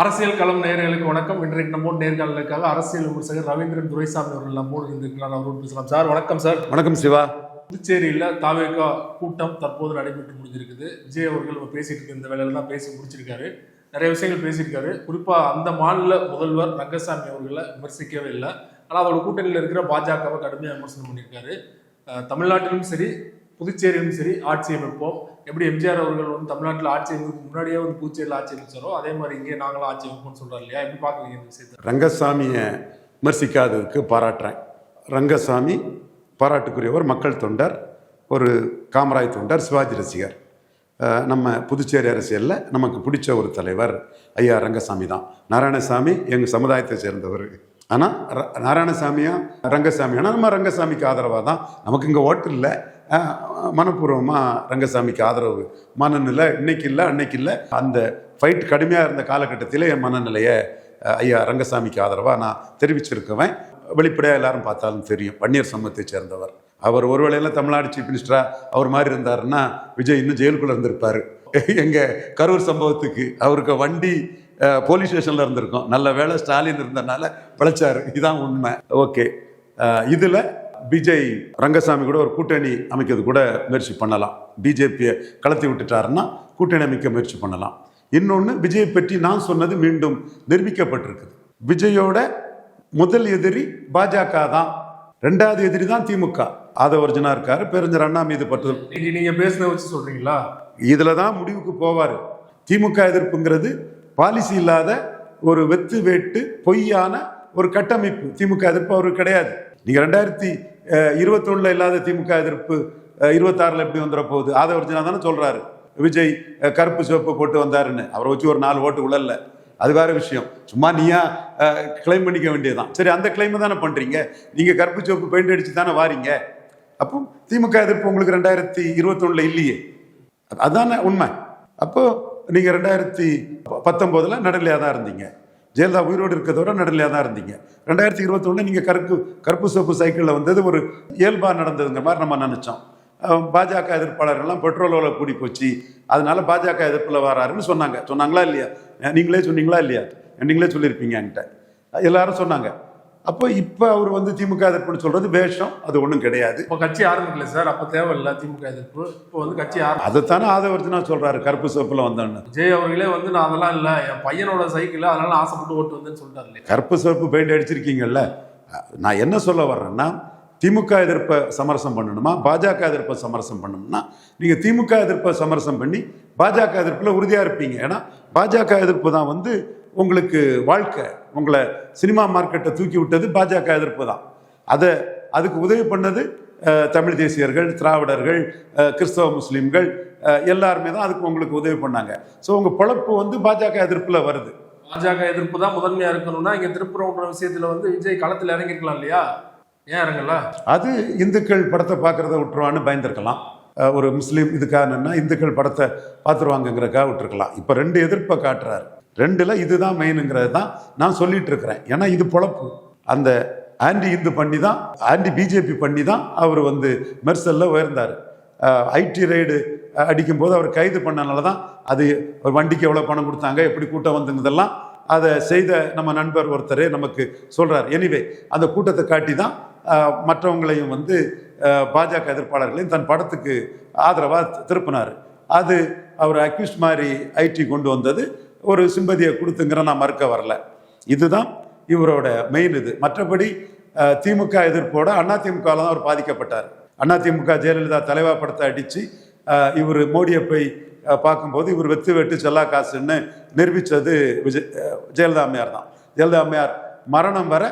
அரசியல் களம் நேயர்களுக்கு வணக்கம். இன்றைக்கு நம்மோடு நேர்காணலுக்காக அரசியல் விமர்சகர் ரவீந்திரன் துரைசாமி அவர்கள் நம்மோடு இருந்திருக்கிறார் அவரோடு பேசலாம். சார் வணக்கம் சார். வணக்கம் சிவா. புதுச்சேரியில் தாவேகா கூட்டம் தற்போது நடைபெற்று முடிஞ்சிருக்குது. விஜய் அவர்கள் இப்ப பேசிட்டு இருக்க இந்த வேலையில தான் பேசி முடிச்சிருக்காரு. நிறைய விஷயங்கள் பேசியிருக்காரு. குறிப்பா அந்த மாநில முதல்வர் ரங்கசாமி அவர்களை விமர்சிக்கவே இல்லை. ஆனால் அவரோட கூட்டணியில் இருக்கிற பாஜகவை கடுமையாக விமர்சனம் பண்ணியிருக்காரு. தமிழ்நாட்டிலும் சரி புதுச்சேரியும் சரி ஆட்சி அமைப்போம். எப்படி எம்ஜிஆர் அவர்கள் வந்து தமிழ்நாட்டில் ஆட்சி அமைப்புக்கு முன்னாடியே வந்து புதுச்சேரியில் ஆட்சி அமைச்சாரோ அதே மாதிரி இங்கே நாங்களும் ஆட்சி அமைப்போம்னு சொல்றாரு இல்லையா? எப்படி பார்க்குறீங்க இந்த விஷயத்தை? ரங்கசாமியை விமர்சிக்காததுக்கு பாராட்டுறேன். ரங்கசாமி பாராட்டுக்குரியவர் மக்கள் தொண்டர் ஒரு காமராய் தொண்டர் சிவாஜி ரசிகர். நம்ம புதுச்சேரி அரசியலில் நமக்கு பிடிச்ச ஒரு தலைவர் ஐயா ரங்கசாமி தான். நாராயணசாமி எங்கள் சமுதாயத்தை சேர்ந்தவர். ஆனால் நாராயணசாமியா ரங்கசாமி? ஆனால் நம்ம ரங்கசாமிக்கு ஆதரவாக தான். நமக்கு இங்கே ஓட்டு இல்லை. மனப்பூர்வமாக ரங்கசாமிக்கு ஆதரவு. மனநிலை இன்னைக்கு இல்லை அன்னைக்கு இல்லை. அந்த ஃபைட் கடுமையாக இருந்த காலகட்டத்தில் என் மனநிலையை ஐயா ரங்கசாமிக்கு ஆதரவாக நான் தெரிவிச்சிருக்குவேன். வெளிப்படையாக எல்லாரும் பார்த்தாலும் தெரியும். பன்னீர் சமூகத்தை சேர்ந்தவர். அவர் ஒரு வேளையில் தமிழ்நாடு சீஃப் மினிஸ்டராக அவர் மாதிரி இருந்தாருன்னா விஜய் இன்னும் ஜெயிலுக்குள்ளே இருந்திருப்பார். எங்கள் கரூர் சம்பவத்துக்கு அவருக்கு வண்டி போலீஸ் ஸ்டேஷனில் இருந்திருக்கோம். நல்ல வேளை ஸ்டாலின் இருந்தனால பிழைச்சார். இதுதான் உண்மை. ஓகே. இதில் விஜய் ரங்கசாமி கூட ஒரு கூட்டணி அமைக்கிறது கூட முயற்சி பண்ணலாம். பிஜேபியை கலத்தி விட்டுட்டாருன்னா கூட்டணி அமைக்க முயற்சி பண்ணலாம். இன்னொன்று விஜயை பற்றி நான் சொன்னது மீண்டும் நிரூபிக்கப்பட்டிருக்குது. விஜயோட முதல் எதிரி பாஜக தான். ரெண்டாவது எதிரி தான் திமுக. ஆதவர்ஜனா இருக்காரு பேரஞ்சர் அண்ணா மீது இன்னைக்கு நீங்க பேசுனதை வச்சு சொல்றீங்களா? இதில் தான் முடிவுக்கு போவார். திமுக எதிர்ப்புங்கிறது பாலிசி இல்லாத ஒரு வெத்து வேட்டு பொய்யான ஒரு கட்டமைப்பு. திமுக எதிர்ப்பு அவருக்கு கிடையாது. நீங்கள் ரெண்டாயிரத்தி இருபத்தொன்னில் இல்லாத திமுக எதிர்ப்பு இருபத்தாறில் எப்படி வந்துட போகுது? ஆதவர்ஜனா தானே சொல்கிறாரு விஜய் கருப்பு சிவப்பு போட்டு வந்தாருன்னு. அவரை வச்சு ஒரு நாலு ஓட்டு உழல்ல. அது வேற விஷயம். சும்மா நீயா கிளைம் பண்ணிக்க வேண்டியதுதான். சரி அந்த கிளைம் தானே பண்றீங்க? நீங்க கருப்பு சிவப்பு பெயிண்ட் அடிச்சு தானே வாரீங்க? அப்போ திமுக எதிர்ப்பு உங்களுக்கு ரெண்டாயிரத்தி இருபத்தொன்னுல இல்லையே. அதானே உண்மை. அப்போ நீங்க ரெண்டாயிரத்தி பத்தொன்பதுல நடுநிலையாக தான் இருந்தீங்க. ஜெயலலிதா உயிரோடு இருக்கிறதோட நடுநிலையாக தான் இருந்தீங்க. ரெண்டாயிரத்தி இருபத்தொன்னு நீங்கள் கருப்பு கருப்பு சோப்பு சைக்கிளில் வந்தது ஒரு இயல்பாக நடந்ததுங்கிற மாதிரி நம்ம நினச்சோம். பாஜக எதிர்ப்பாளர்கள்லாம் பெட்ரோல் விலை கூடி போச்சு. அதனால பாஜக எதிர்ப்பில் வராருன்னு சொன்னாங்க. சொன்னாங்களா இல்லையா? நீங்களே சொன்னீங்களா இல்லையா? நீங்களே சொல்லியிருப்பீங்க என்கிட்ட. எல்லாரும் சொன்னாங்க. அப்போ இப்போ அவர் வந்து திமுக எதிர்ப்புன்னு சொல்றது வேஷம் அது ஒன்றும் கிடையாது. இப்போ கட்சி ஆரம்பிக்கல சார் அப்போ தேவையில்ல திமுக எதிர்ப்பு. இப்போ வந்து கட்சி ஆரம்பி அதைத்தானே ஆதவர்ஜனா சொல்றாரு கருப்பு சிவப்புல வந்தோன்னு. விஜய் அவர்களே வந்து நான் அதெல்லாம் இல்லை என் பையனோட சைக்கிள் அதனால ஆசைப்பட்டு ஓட்டு வந்தேன்னு சொல்லிட்டாரு கருப்பு சிவப்பு பெயிண்ட் அடிச்சிருக்கீங்கல்ல? நான் என்ன சொல்ல வர்றேன்னா திமுக எதிர்ப்பை சமரசம் பண்ணணுமா பாஜக எதிர்ப்பை சமரசம் பண்ணணும்னா நீங்கள் திமுக எதிர்ப்பை சமரசம் பண்ணி பாஜக எதிர்ப்பில் உறுதியாக இருப்பீங்க. ஏன்னா பாஜக எதிர்ப்பு தான் வந்து உங்களுக்கு வாழ்க்கை உங்களை சினிமா மார்க்கெட்டை தூக்கி விட்டது பாஜக எதிர்ப்பு தான். அதை அதுக்கு உதவி பண்ணது தமிழ் தேசியர்கள் திராவிடர்கள் கிறிஸ்தவ முஸ்லீம்கள் எல்லாருமே தான் அதுக்கு உங்களுக்கு உதவி பண்ணாங்க. ஸோ உங்கள் பொழப்பு வந்து பாஜக எதிர்ப்பில் வருது. பாஜக எதிர்ப்பு தான் முதன்மையா இருக்கணும்னா இங்க திருப்புறம்ன்ற விஷயத்துல வந்து விஜய் களத்தில் இறங்கிருக்கலாம் இல்லையா? ஏன் இறங்கல? அது இந்துக்கள் படத்தை பார்க்குறத விட்டுருவான்னு பயந்துருக்கலாம். ஒரு முஸ்லீம் இதுக்காக என்னன்னா இந்துக்கள் படத்தை பார்த்துருவாங்கங்கிறக்காக விட்டுருக்கலாம். இப்போ ரெண்டு எதிர்ப்பை காட்டுறாரு. ரெண்டில் இதுதான் மெயினுங்கிறது தான் நான் சொல்லிட்டு இருக்கிறேன் ஏன்னா இது பொழப்பு. அந்த ஆன்டி இந்து பண்ணி தான் ஆன்டி பிஜேபி பண்ணி தான் அவர் வந்து மெர்சலில் உயர்ந்தார். ஐடி ரைடு அடிக்கும்போது அவர் கைது பண்ணனால தான் அது ஒரு வண்டிக்கு எவ்வளோ பணம் கொடுத்தாங்க எப்படி கூட்டம் வந்துங்கிறதெல்லாம் அதை செய்த நம்ம நண்பர் ஒருத்தரே நமக்கு சொல்கிறார் எனிவே அந்த கூட்டத்தை காட்டி தான் மற்றவங்களையும் வந்து பாஜக எதிர்ப்பாளர்களையும் தன் படத்துக்கு ஆதரவாக திருப்பினார். அது அவர் அக்யூஸ்ட் மாதிரி ஐடி கொண்டு வந்தது. ஒரு சிம்பதியை கொடுத்துங்கிற நான் மறுக்க வரல. இதுதான் இவரோட மெயின் இது. மற்றபடி திமுக எதிர்ப்போட அதிமுகவில் தான் அவர் பாதிக்கப்பட்டார். அதிமுக ஜெயலலிதா தலைவா படத்தை அடித்து இவர் மோடியை போய் பார்க்கும்போது இவர் வெத்து வெட்டு செல்லா காசுன்னு நிரூபித்தது விஜய் ஜெயலலிதா அம்மையார் தான். ஜெயலலிதா அம்மையார் மரணம் வர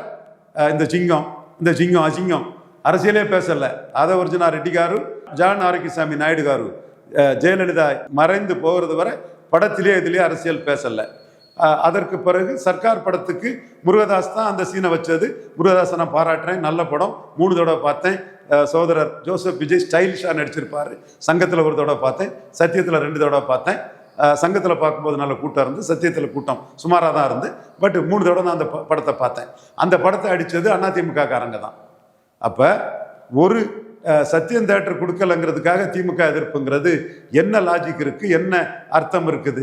இந்த சிங்கம் இந்த சிங்கம் அசிங்கம் அரசியலே பேசலை. அதை ஒரிஜினா ரெட்டி காரு ஜான் ஆரோக்கியசாமி நாயுடு காரு ஜெயலலிதா மறைந்து போகிறது வரை படத்திலே இதிலே அரசியல் பேசலை. அதற்கு பிறகு சர்க்கார் படத்துக்கு முருகதாஸ் தான் அந்த சீனை வச்சது. முருகதாஸை நான் பாராட்டுறேன். நல்ல படம். மூணு தடவை பார்த்தேன். சோதரர் ஜோசப் விஜய் ஸ்டைலிஷாக நடிச்சிருப்பாரு. சங்கத்தில் ஒரு தடவை பார்த்தேன். சத்தியத்தில் ரெண்டு தடவை பார்த்தேன். சங்கத்தில் பார்க்கும்போது நல்ல கூட்டம் இருந்து சத்தியத்தில் கூட்டம் சுமாராக தான் இருந்து. பட் மூணு தடவை நான் அந்த படத்தை பார்த்தேன். அந்த படத்தை அடித்தது அதிமுக காரங்க தான். அப்போ ஒரு சத்தியம் தேட்டர் கொடுக்கலங்கிறதுக்காக திமுக எதிர்ப்புங்கிறது என்ன லாஜிக் இருக்கு? என்ன அர்த்தம் இருக்குது?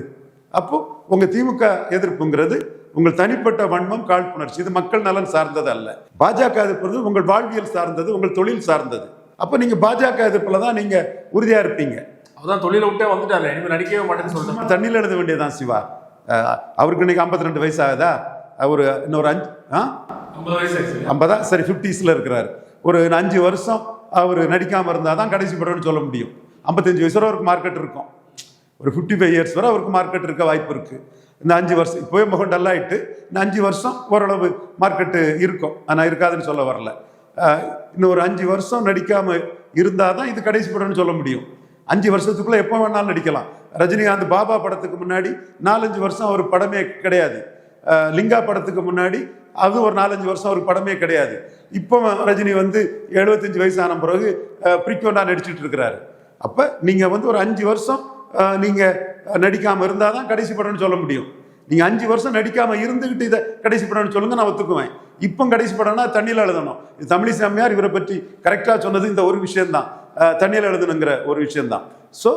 அப்போ உங்கள் திமுக எதிர்ப்புங்கிறது உங்கள் தனிப்பட்ட வன்மம் காழ்ப்புணர்ச்சி. இது மக்கள் நலன் சார்ந்தது அல்ல. பாஜக எதிர்ப்புறது உங்கள் வாழ்வியல் சார்ந்தது உங்கள் தொழில் சார்ந்தது. அப்போ நீங்கள் பாஜக எதிர்ப்பில் தான் நீங்கள் உறுதியாக இருப்பீங்க. அவர்தான் தொழிலை விட்டே வந்துட்டாரு இனிமேல் நடிக்கவே மாட்டேன்னு சொல்லிட்டு. தண்ணியில் எழுத வேண்டியதான் சிவா. அவருக்கு இன்னைக்கு 52 ரெண்டு வயசு ஆகுதா ஒரு இன்னொரு அஞ்சு ஆ? ஐம்பது வயசு ஐம்பதா? சரி ஃபிஃப்டிஸில் இருக்கிறாரு. ஒரு அஞ்சு வருஷம் அவர் நடிக்காமல் இருந்தால் தான் கடைசி படம்னு சொல்ல முடியும். ஐம்பத்தஞ்சு வயசு வரை அவருக்கு மார்க்கெட் இருக்கும். ஒரு ஃபிஃப்டி ஃபைவ் இயர்ஸ் வரை அவருக்கு மார்க்கெட் இருக்க வாய்ப்பு இருக்குது இந்த அஞ்சு வருஷம் இப்போவே முகம் டல்லாயிட்டு இந்த அஞ்சு வருஷம் ஓரளவு மார்க்கெட்டு இருக்கும். ஆனால் இருக்காதுன்னு சொல்ல வரல. இன்னும் ஒரு அஞ்சு வருஷம் நடிக்காமல் இருந்தால் தான் இது கடைசி படம்னு சொல்ல முடியும். அஞ்சு வருஷத்துக்குள்ளே எப்போ வேணாலும் நடிக்கலாம். ரஜினிகாந்த் பாபா படத்துக்கு முன்னாடி நாலஞ்சு வருஷம் அவர் படமே கிடையாது. லிங்கா படத்துக்கு முன்னாடி அது ஒரு நாலஞ்சு வருஷம் அவருக்கு படமே கிடையாது. இப்போ ரஜினி வந்து எழுபத்தஞ்சு வயசான பிறகு ஃப்ரீக்வெண்டாக நடிச்சுட்டு இருக்கிறாரு. அப்போ நீங்கள் வந்து ஒரு அஞ்சு வருஷம் நீங்கள் நடிக்காமல் இருந்தால் தான் கடைசி படம்னு சொல்ல முடியும். நீங்கள் அஞ்சு வருஷம் நடிக்காமல் இருந்துக்கிட்டு இதை கடைசி படம்னு சொல்லுங்க நான் ஒத்துக்குவேன். இப்போ கடைசி படம்னா தண்ணியில் எழுதணும். இது தமிழி சாமியார் இவரை பற்றி கரெக்டாக சொன்னது இந்த ஒரு விஷயம்தான். தண்ணியில் எழுதணுங்கிற ஒரு விஷயம்தான். ஸோ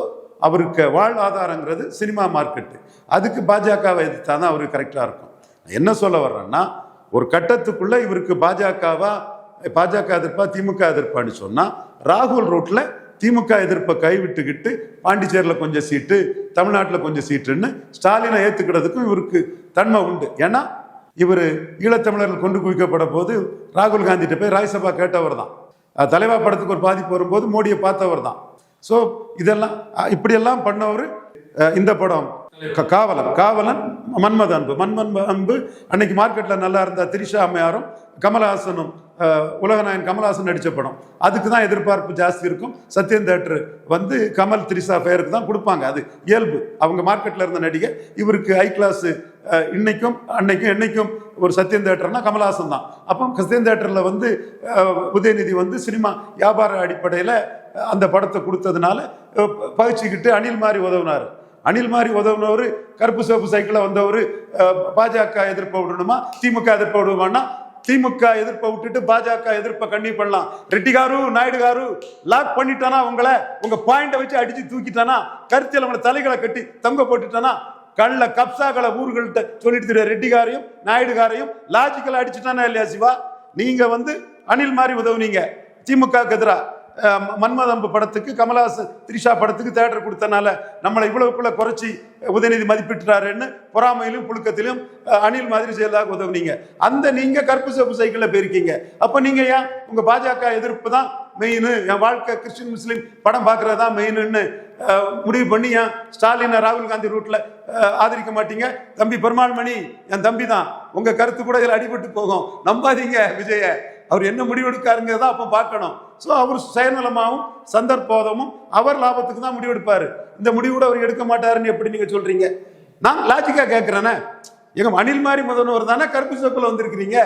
அவருக்கு வாழ்வாதாரங்கிறது சினிமா மார்க்கெட்டு. அதுக்கு பாஜகவை எதிர்த்தா தான் அவருக்கு கரெக்டாக இருக்கும். என்ன சொல்ல வர்றேன்னா ஒரு கட்டத்துக்குள்ள இவருக்கு பாஜகவா பாஜக எதிர்ப்பா திமுக எதிர்ப்பான்னு சொன்னா ராகுல் ரூட்ல திமுக எதிர்ப்பை கைவிட்டுக்கிட்டு பாண்டிச்சேரியில் கொஞ்சம் சீட்டு தமிழ்நாட்டில் கொஞ்சம் சீட்டுன்னு ஸ்டாலினை ஏற்றுக்கிறதுக்கும் இவருக்கு தன்மை உண்டு. ஏன்னா இவர் ஈழத்தமிழர்கள் கொண்டு குவிக்கப்பட போது ராகுல் காந்திகிட்ட போய் ராஜ்யசபா கேட்டவர் தான். தலைவா படத்துக்கு ஒரு பாதிப்பு வரும்போது மோடியை பார்த்தவர் தான். ஸோ இதெல்லாம் இப்படியெல்லாம் பண்ணவர் இந்த படம் காவலன் காவலன் மன்மத அன்பு. மன்மன் அன்பு அன்னைக்கு மார்க்கெட்டில் நல்லா இருந்த திரிஷா அம்மையாரும் கமலஹாசனும் உலகநாயன் உலகநாயகன் கமலஹாசன் படம். அதுக்கு தான் எதிர்பார்ப்பு ஜாஸ்தி இருக்கும். சத்யன் தேட்டர் வந்து கமல் திரிஷா பெயருக்கு தான் கொடுப்பாங்க. அது இயல்பு. அவங்க மார்க்கெட்டில் இருந்த நடிகை. இவருக்கு ஹை கிளாஸ் இன்னைக்கும் அன்னைக்கும் என்னைக்கும் ஒரு சத்யன் தேட்டர்னா கமலஹாசன் தான். அப்போ சத்யன் தேட்டரில் வந்து உதயநிதி வந்து சினிமா வியாபார அடிப்படையில் அந்த படத்தை கொடுத்ததுனால பகிச்சுக்கிட்டு அணில் மாதிரி உதவினார். அணில் மாதிரி உதவுனவர் கருப்பு சிவப்பு சைக்கிளில் வந்தவர் பாஜக எதிர்ப்பை விடணுமா? திமுக எதிர்ப்பை விடுவான்னா திமுக எதிர்ப்பை விட்டுட்டு பாஜக எதிர்ப்பை கண்ணி பண்ணலாம். ரெட்டி காரு நாயுடு காரு லாக் பண்ணிட்டானா உங்களை? உங்க பாயிண்ட வச்சு அடிச்சு தூக்கிட்டானா? கருத்தியல் உங்களை தலைகளை கட்டி தொங்க போட்டுட்டானா? கள்ள கப்சாக்களை ஊர்கள்ட்ட சொல்லிட்டு தெரியும் ரெட்டிகாரையும் நாயுடுகாரையும் லாஜிக்கலா அடிச்சுட்டானா இல்லையா சிவா? நீங்க வந்து அணில் மாதிரி உதவுனீங்க. திமுக எதிராக மன்மதம்பு படத்துக்கு கமலஹாசன் த்ரிஷா படத்துக்கு தேட்டர் கொடுத்தனால நம்மளை இவ்வளவுக்குள்ள குறைச்சி உதயநிதி மதிப்பிட்டுறாருன்னு பொறாமையிலும் புழுக்கத்திலும் அணில் மாதிரி செயலாக உதவுனீங்க. அந்த நீங்க கருப்பு சிவப்பு சைக்கிளில் போயிருக்கீங்க. அப்ப நீங்க ஏன் உங்க பாஜக எதிர்ப்பு தான் மெயின் என் வாழ்க்கை கிறிஸ்டின் முஸ்லீம் படம் பார்க்கறது தான் மெயின்னு முடிவு பண்ணி ஏன் ஸ்டாலினை ராகுல் காந்தி ரூட்ல ஆதரிக்க மாட்டீங்க? தம்பி பெருமாள் மணி என் தம்பி தான். உங்க கருத்து கூட இதில் அடிபட்டு போகும். நம்பாதீங்க விஜய. அவர் என்ன முடிவெடுக்காருங்கிறத அப்போ பார்க்கணும். ஸோ அவர் சுயநலமாகவும் சந்தர்ப்போதமும் அவர் லாபத்துக்கு தான் முடிவெடுப்பார் இந்த முடிவு கூட அவர் எடுக்க மாட்டாருன்னு எப்படி நீங்கள் சொல்கிறீங்க நான் லாஜிக்காக கேட்குறேனே எங்கள் அனில் மாதிரி முதல்வர் தானே கருப்பு சொக்கில் வந்திருக்கிறீங்க?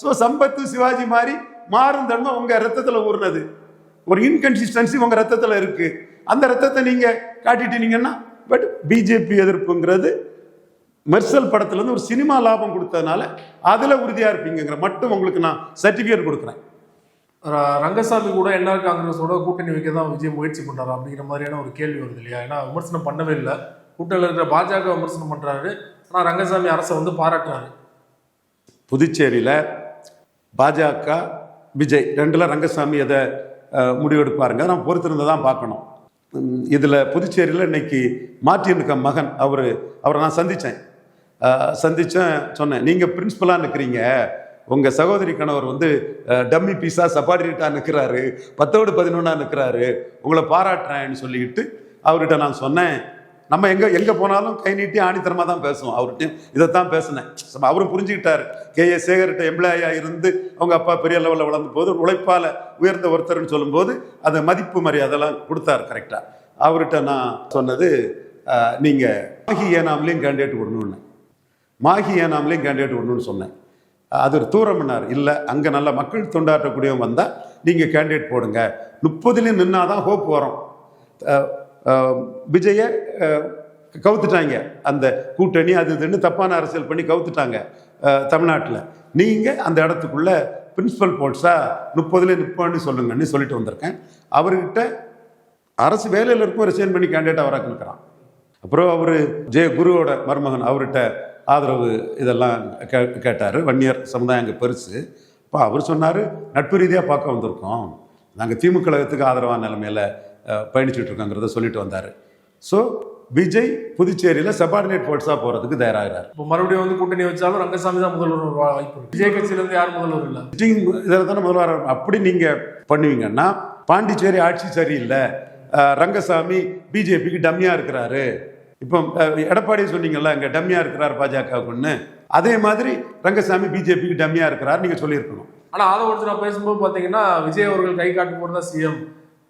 ஸோ சம்பத்து சிவாஜி மாதிரி மாறும் தன்மை உங்கள் ரத்தத்தில் ஊறினது. ஒரு இன்கன்சிஸ்டன்சி உங்கள் ரத்தத்தில் இருக்குது அந்த ரத்தத்தை நீங்க காட்டிட்டீங்கன்னா பட் பிஜேபி எதிர்ப்புங்கிறது மெர்சல் படத்துல இருந்து ஒரு சினிமா லாபம் கொடுத்ததுனால அதுல உறுதியா இருப்பீங்கிற மட்டும் உங்களுக்கு நான் சர்டிபிகேட் கொடுக்குறேன். ரங்கசாமி கூட என்ஆர் காங்கிரஸோட கூட்டணி வைக்க தான் விஜய் முயற்சி பண்றாரு அப்படிங்கிற மாதிரியான ஒரு கேள்வி வருது இல்லையா? ஏன்னா விமர்சனம் பண்ணவே இல்லை. கூட்டணியில் இருக்கிற பாஜக விமர்சனம் பண்றாரு. ஆனா ரங்கசாமி அரசை வந்து பாராட்டுறாரு. புதுச்சேரியில் பாஜக விஜய் ரெண்டில் ரங்கசாமி அதை முடிவெடுப்பாருங்க நம்ம பொறுத்திருந்து தான் பார்க்கணும். இதில் புதுச்சேரியில் இன்னைக்கு மார்ட்டினுக்க மகன் அவர் அவரை நான் சந்தித்தேன் சந்தித்தேன் சொன்னேன் நீங்கள் பிரின்ஸ்பலாக நிற்கிறீங்க உங்கள் சகோதரி கணவர் வந்து டம்மி பீஸா சப்பாடிட்டாக நிற்கிறாரு பத்தோடு பதினொன்றா நிற்கிறாரு உங்களை பாராட்டுறேன்னு சொல்லிக்கிட்டு அவர்கிட்ட நான் சொன்னேன். நம்ம எங்கே எங்கே போனாலும் கை நீட்டி ஆணித்தரமாக தான் பேசுவோம். அவர்கிட்டையும் தான் பேசினேன். அவரும் புரிஞ்சுக்கிட்டார். கே. ஏ. சேகர்கிட்ட எம்ப்ளாயாக இருந்து அவங்க அப்பா பெரிய லெவலில் வளர்ந்த போது உழைப்பால் உயர்ந்த ஒருத்தர்னு சொல்லும்போது அதை மதிப்பு மரியாதைலாம் கொடுத்தாரு கரெக்டாக அவர்கிட்ட நான் சொன்னது நீங்கள் மாகி ஏனாமலையும் கேண்டிடேட் விடணும்னு. மாகி ஏனாமலையும் கேண்டிடேட் விடணும்னு சொன்னேன். அது ஒரு தூரம்னார் இல்லை அங்கே நல்ல மக்கள் தொண்டாற்றக்கூடியவங்க வந்தால் நீங்கள் கேண்டிடேட் போடுங்க. முப்பதுலேயும் நின்னாதான் ஹோப் வரும். விஜயை கவுத்துட்டாங்க. அந்த கூட்டணி அது இதுன்னு தப்பான அரசியல் பண்ணி கவுத்துட்டாங்க தமிழ்நாட்டில். நீங்கள் அந்த இடத்துக்குள்ள பிரின்சிபல் போல்ஸாக முப்பதுலேயே நிற்பான்னு சொல்லுங்கன்னு சொல்லிட்டு வந்திருக்கேன். அவர்கிட்ட அரசு வேலையில் இருக்கும் ரிசைன் பண்ணி கேண்டிடேட் அவராக இருக்கிறான் அப்புறம் அவர் ஜெய குருவோட மருமகன் அவர்கிட்ட ஆதரவு இதெல்லாம் கே கேட்டார். வன்னியர் சமுதாயம் அங்கே பெருசு. அப்போ அவர் சொன்னார் நட்பு ரீதியாக பார்க்க வந்திருக்கோம். நாங்கள் திமுக கழகத்துக்கு ஆதரவான நிலைமையில் பயணிச்சுட்டு இருக்கோங்கிறத சொல்லிட்டு வந்தார். ஸோ விஜய் புதுச்சேரியில் சபார்டினேட் ஃபோர்ஸாக போகிறதுக்கு தயாராகிறார். இப்போ மறுபடியும் வந்து கூட்டணி வச்சாலும் ரங்கசாமி தான் முதல்வர் வாய்ப்பு விஜய் கட்சியில இருந்து யாரும் முதல்வர் இல்ல? சிட்டிங் இதில் தானே முதல்வர் அப்படி நீங்கள் பண்ணுவீங்கன்னா பாண்டிச்சேரி ஆட்சி சரியில்லை. ரங்கசாமி பிஜேபிக்கு டம்மியாக இருக்கிறாரு. இப்போ எடப்பாடி சொன்னீங்கல்ல இங்கே டம்மியாக இருக்கிறார் பாஜகவுக்குன்னு. அதே மாதிரி ரங்கசாமி பிஜேபிக்கு டம்மியாக இருக்கிறார் நீங்கள் சொல்லியிருக்கணும். ஆனா ஆதவ நான் பேசும்போது பாத்தீங்கன்னா விஜய் அவர்கள் கை காட்டும் போது தான் சிஎம்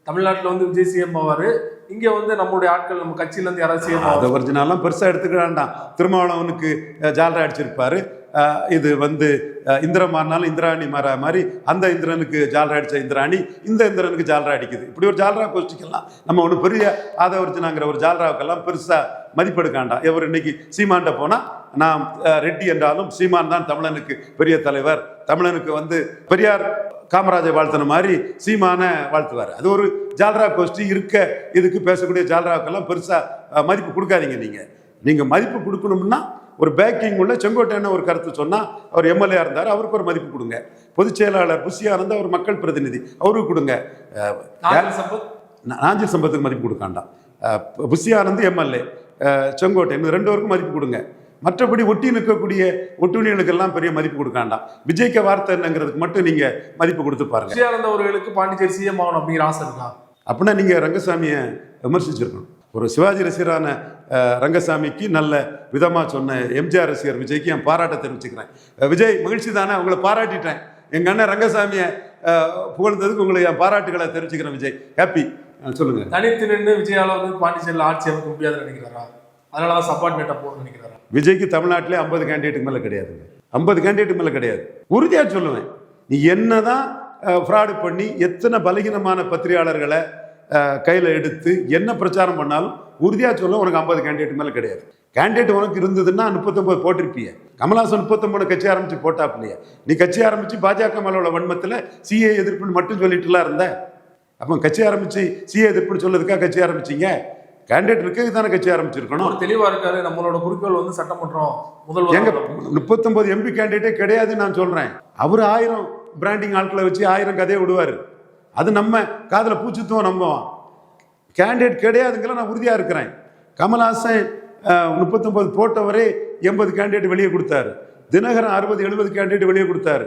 தமிழ்நாட்டில் வந்து விஜய் சிஎம் ஆவார். இங்கே வந்து நம்மளுடைய ஆட்கள் நம்ம கட்சியிலேருந்து யாராவது சிஎம் அதை ஆவாரு பெருசாக எடுத்துக்க வேண்டாம் திருமாவளவனுக்கு ஜாலரா அடிச்சிருப்பார். இது வந்து இந்திரன் மாறினாலும் இந்திராணி மாற மாதிரி அந்த இந்திரனுக்கு ஜாலரா அடிச்ச இந்திராணி இந்த இந்திரனுக்கு ஜாலரா அடிக்குது. இப்படி ஒரு ஜாலரா கோஷ்டிக்கெல்லாம் நம்ம ஒன்று பெரிய ஆதவர்ஜனாங்கிற ஒரு ஜாலராவுக்கெல்லாம் பெருசாக மதிப்பெடுக்காண்டாம். எவர் இவர் இன்னைக்கு சீமான்ட்ட போனால் நான் ரெட்டி என்றாலும் சீமான் தான் தமிழனுக்கு பெரிய தலைவர். தமிழனுக்கு வந்து பெரியார் காமராஜை வாழ்த்தின மாதிரி சீமான வாழ்த்துவார். அது ஒரு ஜால்ரா கோஷ்டி இருக்க இதுக்கு பேசக்கூடிய ஜால்ராவுக்கெல்லாம் பெருசாக மதிப்பு கொடுக்காதீங்க நீங்கள் நீங்கள் மதிப்பு கொடுக்கணும்னா ஒரு பேக்கிங் உள்ள செங்கோட்டையன ஒரு கருத்து சொன்னால் அவர் எம்எல்ஏ இருந்தார் அவருக்கு ஒரு மதிப்பு கொடுங்க. பொதுச் செயலாளர் புஷி ஆனந்த் அவர் மக்கள் பிரதிநிதி அவருக்கு கொடுங்க. நாஞ்சில் சம்பத்துக்கு மதிப்பு கொடுக்க வேண்டாம். அஹ், புஷி ஆனந்த் எம்எல்ஏ செங்கோட்டையன் ரெண்டு பேருக்கும் மதிப்பு கொடுங்க. மற்றபடி ஒட்டி நிற்கக்கூடிய ஒட்டுணிகளுக்கெல்லாம் பெரிய மதிப்பு கொடுக்க வேண்டாம் விஜய்க்கு வார்த்தை என்னங்கிறதுக்கு மட்டும் நீங்கள் மதிப்பு கொடுத்து பாருங்க. விஜயானந்த அவர்களுக்கு பாண்டிச்சேரி சிஎம் ஆகணும் அப்படிங்கிற ஆசை இருக்கா? அப்படின்னா நீங்கள் ரங்கசாமியை விமர்சிச்சிருக்கணும். ஒரு சிவாஜி ரசிகரான ரங்கசாமிக்கு நல்ல விதமாக சொன்ன எம்ஜிஆர் ரசிகர் விஜய்க்கு என் பாராட்ட தெரிவிச்சுக்கிறேன். விஜய் மகிழ்ச்சி தானே உங்களை பாராட்டிட்டேன். எங்கள் அண்ணன் ரங்கசாமியை புகழ்ந்ததுக்கு உங்களுக்கு என் பாராட்டுகளை தெரிவிச்சுக்கிறேன் விஜய். ஹாப்பி சொல்லுங்கள் தனித்து நின்று விஜயால வந்து பாண்டிச்சேரியில் ஆட்சி அமைக்க முடியாதுன்னு நினைக்கிறாரா அதனால தான் நேட்டா போகணும்னு நினைக்கிறாரு. விஜய்க்கு தமிழ்நாட்டிலே ஐம்பது கேண்டிடேட்டுக்கு மேலே கிடையாதுங்க ஐம்பது கேண்டிடேட்டுக்கு மேலே கிடையாது. உறுதியாக சொல்லுவேன். நீ என்ன தான் ஃப்ராடு பண்ணி எத்தனை பலகீனமான பத்திரிகையாளர்களை கையில் எடுத்து என்ன பிரச்சாரம் பண்ணாலும் உறுதியாக சொல்ல உனக்கு ஐம்பது கேண்டிடேட் மேலே கிடையாது. கேண்டிடேட் உனக்கு இருந்ததுன்னா முப்பத்தொம்பது போட்டிருப்பிய கமலாசன் முப்பத்தொம்பது கட்சி ஆரம்பிச்சு போட்டாப்லையே நீ கட்சி ஆரம்பிச்சு பாஜக மேலோட உள்ள வன்மத்தில் சிஏ எதிர்ப்புன்னு மட்டும் சொல்லிட்டுலாம் இருந்த? அப்போ கட்சி ஆரம்பிச்சு சிஏ எதிர்ப்புன்னு சொல்லதுக்காக கட்சி ஆரம்பிச்சிங்க? கேண்டிடேட் இருக்க தானே கட்சி ஆரம்பிச்சிருக்கணும். தெளிவா இருக்காரு நம்மளோட குறிக்கோள் வந்து சட்டமன்றம் எங்க முதல்வர் முப்பத்தொன்பது எம்பி கேண்டிடேட்டே கிடையாதுன்னு நான் சொல்றேன். அவர் ஆயிரம் பிராண்டிங் ஆட்களை வச்சு ஆயிரம் கதையை விடுவார். அது நம்ம காதில் பூச்சித்துவம் நம்புவோம் கேண்டிடேட் கிடையாதுங்கிற நான் உறுதியாக இருக்கிறேன். கமல்ஹாசன் முப்பத்தொன்பது போட்டவரே எண்பது கேண்டிடேட் வெளியே கொடுத்தாரு. தினகரன் அறுபது எழுபது கேண்டிடேட் வெளியே கொடுத்தாரு.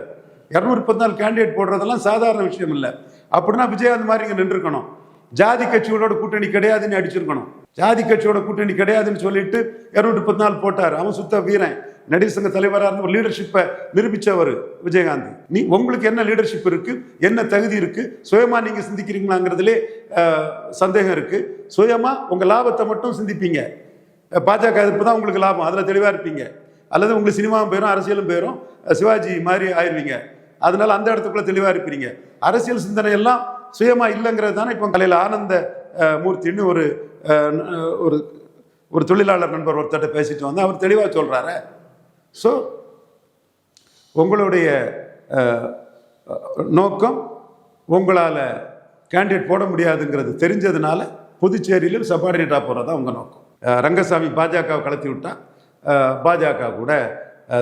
இரநூறு பதினாலு கேண்டிடேட் போடுறதெல்லாம் சாதாரண விஷயம் இல்லை. அப்படின்னா விஜயகாந்த் மாதிரி இங்கே நின்றுக்கணும். ஜாதி கட்சிகளோட கூட்டணி கிடையாதுன்னு அடிச்சிருக்கணும். ஜாதி கட்சியோட கூட்டணி கிடையாதுன்னு சொல்லிட்டு இருநூற்றி பத்து நாள் போட்டார். அவன் சுத்த வீரன். நடிகர் சங்க தலைவராக இருந்த ஒரு லீடர்ஷிப்பை நிரூபித்தவர் விஜயகாந்த். நீ உங்களுக்கு என்ன லீடர்ஷிப் இருக்கு? என்ன தகுதி இருக்கு? சுயமா நீங்க சிந்திக்கிறீங்களாங்கிறதுலே சந்தேகம் இருக்கு. சுயமா உங்க லாபத்தை மட்டும் சிந்திப்பீங்க. பாஜக எதிர்ப்பு தான் உங்களுக்கு லாபம். அதில் தெளிவாக இருப்பீங்க. அல்லது உங்களுக்கு சினிமாவும் போயிடும் அரசியலும் போயிடும் சிவாஜி மாதிரி ஆயிருவீங்க. அதனால அந்த இடத்துக்குள்ள தெளிவாக இருப்பீங்க. அரசியல் சிந்தனை எல்லாம் சுயமாக இல்லைங்கிறது தானே இப்போ கலையில் ஆனந்த மூர்த்தின்னு ஒரு ஒரு ஒரு தொழிலாளர் நண்பர் ஒருத்தர்கிட்ட பேசிட்டு வந்து அவர் தெளிவாக சொல்கிறாரு ஸோ உங்களுடைய நோக்கம் உங்களால் கேண்டிடேட் போட முடியாதுங்கிறது தெரிஞ்சதுனால புதுச்சேரியிலும் சபார்டினேட்டாக போகிறதா உங்கள் நோக்கம். ரங்கசாமி பாஜகவை கலத்தி விட்டால் பாஜக கூட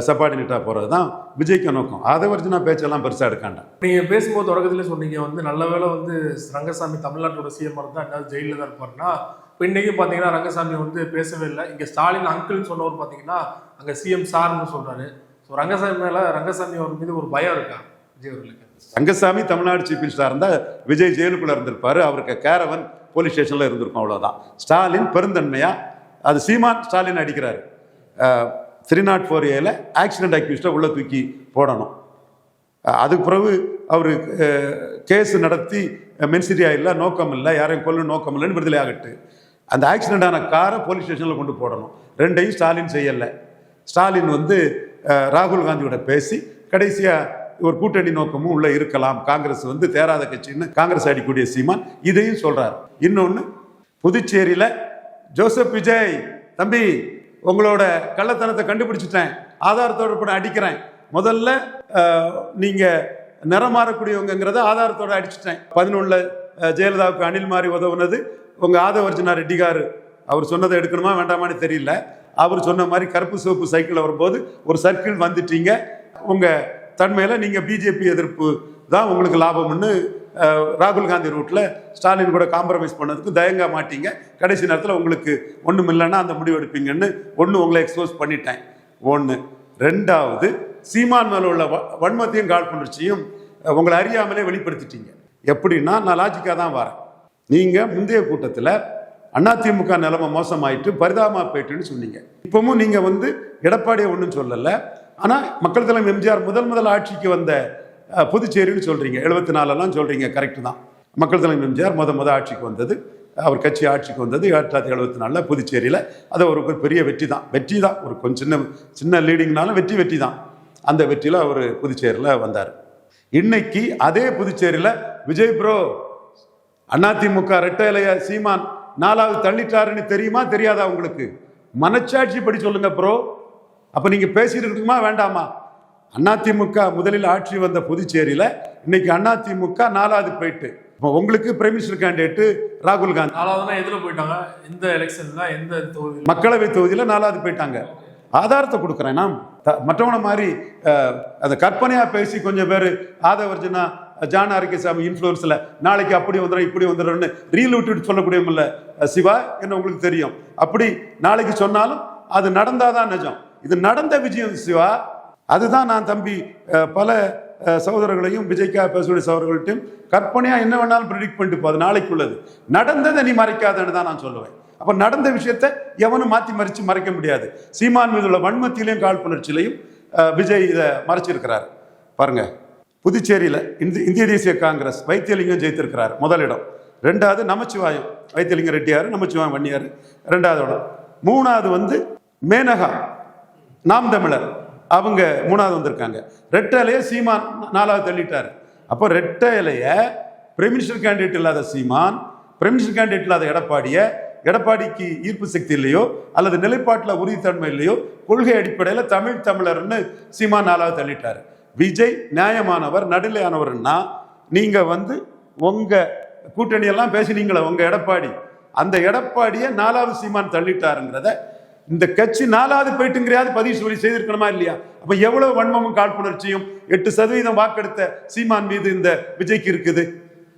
சபார்டினேட்டாக போகிறது தான் விஜய்க்கு நோக்கம். அதை வச்சு நான் பேச்செல்லாம் பெருசாக எடுக்காண்டேன் நீங்க பேசும்போது தொடக்கத்துல சொன்னீங்க வந்து நல்ல வேளை வந்து ரங்கசாமி தமிழ்நாட்டோட சிஎம் இருந்தா என்ன ஜெயில தான் இருப்பாருன்னா இப்போ இன்னைக்கும் பாத்தீங்கன்னா ரங்கசாமி வந்து பேசவே இல்லை. இங்க ஸ்டாலின் அங்கிள்னு சொன்னவர் பாத்தீங்கன்னா அங்க சிஎம் சார்னு சொல்றாரு. ஸோ ரங்கசாமி மேல ரங்கசாமி அவர் மீது ஒரு பயம் இருக்கா? விஜய் அவர்களுக்கு? ரங்கசாமி தமிழ்நாடு சீஃப் மினிஸ்டராக இருந்தால் விஜய் ஜெயிலுக்குள்ளே இருந்திருப்பாரு. அவருக்கு கேரவன் போலீஸ் ஸ்டேஷனில் இருந்திருக்கும் அவ்வளோதான் ஸ்டாலின் பெருந்தன்மையா அது சீமான் ஸ்டாலின் அடிக்கிறாரு. த்ரீ நாட் ஃபோர் ஏல ஆக்சிடென்ட் அக்யூஸ்டை உள்ளே தூக்கி போடணும். அதுக்கு பிறகு அவர் கேஸ் நடத்தி மென்சிரியா இல்லை நோக்கம் இல்லை யாரையும் கொல்ல நோக்கம் இல்லைன்னு விடுதலை ஆகட்டு. அந்த ஆக்சிடென்டான காரை போலீஸ் ஸ்டேஷனில் கொண்டு போடணும். ரெண்டையும் ஸ்டாலின் செய்யலை. ஸ்டாலின் வந்து ராகுல் காந்தியோட பேசி கடைசியாக ஒரு கூட்டணி நோக்கமும் உள்ளே இருக்கலாம். காங்கிரஸ் வந்து தேராத கட்சின்னு காங்கிரஸ் அடிக்கூடிய சீமான் இதையும் சொல்கிறார் இன்னொன்று புதுச்சேரியில் ஜோசப் விஜய் தம்பி உங்களோட கள்ளத்தனத்தை கண்டுபிடிச்சிட்டேன். ஆதாரத்தோட கூட அடிக்கிறேன். முதல்ல நீங்கள் நிறம் மாறக்கூடியவங்கிறத ஆதாரத்தோட அடிச்சிட்டேன். பதினொன்றில் ஜெயலலிதாவுக்கு அணில் மாறி உதவுனது உங்கள் ஆதவர்ஜனா ரெட்டிகார். அவர் சொன்னதை எடுக்கணுமா வேண்டாமான்னு தெரியல. அவர் சொன்ன மாதிரி கருப்பு சிவப்பு சைக்கிளில் வரும்போது ஒரு சர்க்கிள் வந்துட்டீங்க. உங்கள் தன்மையில் நீங்கள் பிஜேபி எதிர்ப்பு தான் உங்களுக்கு லாபம்னு ராகுல் காந்தி ரூட்டில் ஸ்டாலின் கூட காம்ப்ரமைஸ் பண்ணதுக்கு தயங்க மாட்டீங்க. கடைசி நேரத்தில் உங்களுக்கு ஒன்றும் இல்லைன்னா அந்த முடிவு எடுப்பீங்கன்னு ஒன்று உங்களை எக்ஸ்போஸ் பண்ணிட்டேன். ஒன்று ரெண்டாவது சீமான் மேலே உள்ள வ- வன்மத்தையும் காழ்ப்புணர்ச்சியும் உங்களை அறியாமலே வெளிப்படுத்திட்டீங்க. எப்படின்னா நான் லாஜிக்காக தான் வரேன். நீங்கள் முந்தைய கூட்டத்தில் அதிமுக நிலைமை மோசமாயிட்டு பரிதாபமாக போயிட்டுன்னு சொன்னீங்க. இப்பவும் நீங்கள் வந்து எடப்பாடியை ஒன்றும் சொல்லலை. ஆனால் மக்கள் தலைவர் எம்ஜிஆர் முதல் முதல் ஆட்சிக்கு வந்த புதுச்சேரின்னு சொல்கிறீங்க எழுபத்தி நாலெல்லாம் சொல்கிறீங்க கரெக்டு தான். மக்கள் தலைவர் எம்ஜிஆர் முத முத ஆட்சிக்கு வந்தது. அவர் கட்சி ஆட்சிக்கு வந்தது ஆயிரத்தி தொள்ளாயிரத்தி எழுபத்தி நாலில் புதுச்சேரியில். அது ஒரு பெரிய வெற்றி தான். வெற்றி தான். ஒரு கொஞ்சம் சின்ன சின்ன லீடிங்னாலும் வெற்றி வெற்றி தான். அந்த வெற்றியில் அவர் புதுச்சேரியில் வந்தார். இன்னைக்கு அதே புதுச்சேரியில் விஜய் ப்ரோ அதிமுக ரெட்டை இலைய சீமான் நாலாவது தள்ளிட்டாருன்னு தெரியுமா? தெரியாதா உங்களுக்கு? மனச்சாட்சி படி சொல்லுங்க ப்ரோ அப்போ நீங்கள் பேசிட்டு பேசியிருக்கணுமா வேண்டாமா? அதிமுக முதலில் ஆட்சி வந்த புதுச்சேரியில இன்னைக்கு அதிமுக நாலாவது போயிட்டு. இப்போ உங்களுக்கு பிரைம் மினிஸ்டர் கேண்டிடேட் ராகுல் காந்தி. நாலாவதுனா எதுல போயிட்டாங்க? இந்த எலெக்ஷன்ல எந்த தொகுதியில்? மக்களவை தொகுதியில் நாலாவது போயிட்டாங்க. ஆதாரத்தை கொடுக்குறேன் நான். த- மற்றவன மாதிரி அந்த கற்பனையா பேசி கொஞ்சம் பேர் ஆதவர்ஜனா ஜான் ஆரோக்கியசாமி இன்ஃப்ளூயன்ஸில் நாளைக்கு அப்படி வந்துடும் இப்படி வந்துடும்னு ரீல் விட்டுட்டு சொல்லக்கூடியமில்ல சிவா என்ன உங்களுக்கு தெரியும். அப்படி நாளைக்கு சொன்னாலும் அது நடந்தாதான் நிஜம். இது நடந்த விஜயம் சிவா அதுதான் நான் தம்பி பல சகோதரர்களையும் விஜய்க்கா பேசக்கூடிய சகோதரர்கள்ட்டையும். கற்பனையாக என்ன வேணாலும் ப்ரிடிக்ட் பண்ணிட்டு அது நாளைக்குள்ளது. நடந்ததை நீ மறைக்காதன்னு தான் நான் சொல்லுவேன். அப்போ நடந்த விஷயத்தை எவனும் மாற்றி மறைச்சு மறைக்க முடியாது. சீமான் மீது உள்ள வன்மத்திலையும் காழ்ப்புணர்ச்சியிலையும் விஜய் இதை மறைச்சிருக்கிறார். பாருங்க. புதுச்சேரியில் இந்தி இந்திய தேசிய காங்கிரஸ் வைத்தியலிங்கம் ஜெயித்திருக்கிறார். முதலிடம். ரெண்டாவது நமச்சிவாயம். வைத்தியலிங்க ரெட்டியார் நமச்சிவாயம் வன்னியார். ரெண்டாவது இடம் மூணாவது வந்து மேனகா. நாம் தமிழர். அவங்க மூணாவது வந்திருக்காங்க. ரெட்டை இலையை சீமான் நாலாவது தள்ளிட்டார். அப்போ ரெட்டை இலைய பிரைமினிஸ்டர் கேண்டிடேட் இல்லாத சீமான் பிரைமினிஸ்டர் கேண்டிடேட் இல்லாத எடப்பாடியை எடப்பாடிக்கு ஈர்ப்பு சக்தி இல்லையோ அல்லது நிலைப்பாட்டில் உறுதித்தன்மை இல்லையோ கொள்கை அடிப்படையில் தமிழ் தமிழர்னு சீமான் நாலாவது தள்ளிட்டார். விஜய் நியாயமானவர் நடுநிலையானவர்னா நீங்கள் வந்து உங்கள் கூட்டணியெல்லாம் பேசினீங்களே உங்கள் எடப்பாடி. அந்த எடப்பாடியை நாலாவது சீமான் தள்ளிட்டாருங்கிறத இந்த கட்சி நாலாவது போயிட்டுங்கிறது பதிவு சொல்லி செய்திருக்கணுமா இல்லையா? அப்ப எவ்வளவு வன்மமும் காழ்ப்புணர்ச்சியும் எட்டு சதவீதம் வாக்கெடுத்த சீமான் மீது இந்த விஜய்க்கு இருக்குது.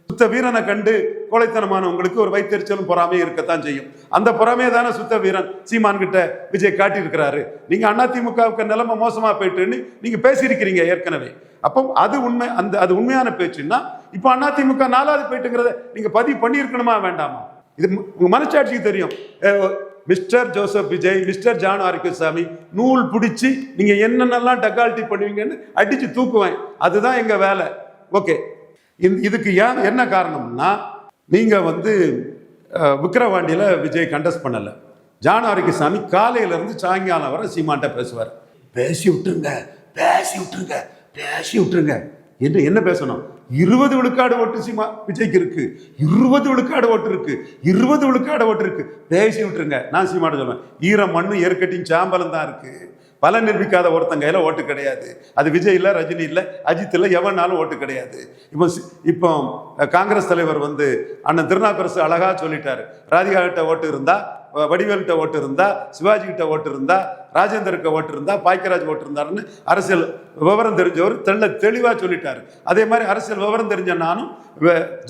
சுத்த வீரனை கண்டு கொலைத்தனமானவங்களுக்கு ஒரு வைத்தறிச்சலும் பொறாமையும் இருக்கத்தான் செய்யும். அந்த பொறாமையை தானே சுத்த வீரன் சீமான் கிட்ட விஜய் காட்டியிருக்கிறாரு. நீங்க அதிமுகவுக்கு நிலைமை மோசமா போயிட்டுன்னு நீங்க பேசியிருக்கிறீங்க ஏற்கனவே. அப்போ அது உண்மை அந்த அது உண்மையான பேச்சுன்னா இப்போ அதிமுக நாலாவது போயிட்டுங்கிறத நீங்க பதிவு பண்ணியிருக்கணுமா வேண்டாமா? இது உங்க மனசாட்சிக்கு தெரியும். Mister Joseph Vijay mister John Arokiasamy நூல் பிடிச்சி நீங்கள் என்னென்னலாம் டக்கால்ட்டி பண்ணுவீங்கன்னு அடித்து தூக்குவேன். அதுதான் எங்கள் வேலை. ஓகே. இதுக்கு ஏன் என்ன காரணம்னா நீங்கள் வந்து விக்ரவாண்டியில் விஜய் கண்டஸ்ட் பண்ணலை. ஜான் ஆரோக்கியசாமி காலையிலேருந்து சாயங்காலம் வரை சீமான்ட்ட பேசுவார். பேசி விட்டுருங்க பேசி விட்டுருங்க பேசி விட்டுருங்க. என்று என்ன பேசணும்? இருபது விழுக்காடு ஓட்டு சீமா விஜய்க்கு இருக்கு. இருபது விழுக்காடு ஓட்டு இருக்கு. இருபது விழுக்காடு ஓட்டு இருக்கு. பேசி விட்டுருங்க. நான் சீமாட்ட சொல்லுவேன் ஈரம் மண்ணு ஏற்கட்டியும் சாம்பலம் தான் இருக்கு. பலன் நிரூபிக்காத ஒருத்தன் கையில் ஓட்டு கிடையாது. அது விஜய் இல்லை ரஜினி இல்லை அஜித் இல்லை எவனாலும் ஓட்டு கிடையாது. இப்போ இப்போ காங்கிரஸ் தலைவர் வந்து அண்ணன் திருநாக்கரசு அழகாக சொல்லிட்டாரு. ராதிகா கிட்ட ஓட்டு இருந்தா வ- வடிவேல்கிட்ட ஓட்டு இருந்தா சிவாஜி கிட்ட ஓட்டு இருந்தா ராஜேந்தருக்கு ஓட்டு இருந்தா பாக்கியராஜ் ஓட்டு இருந்தாருன்னு அரசியல் விவரம் தெரிஞ்சவர் தெள்ள தெளிவாக சொல்லிட்டார். அதே மாதிரி அரசியல் விவரம் தெரிஞ்ச நானும்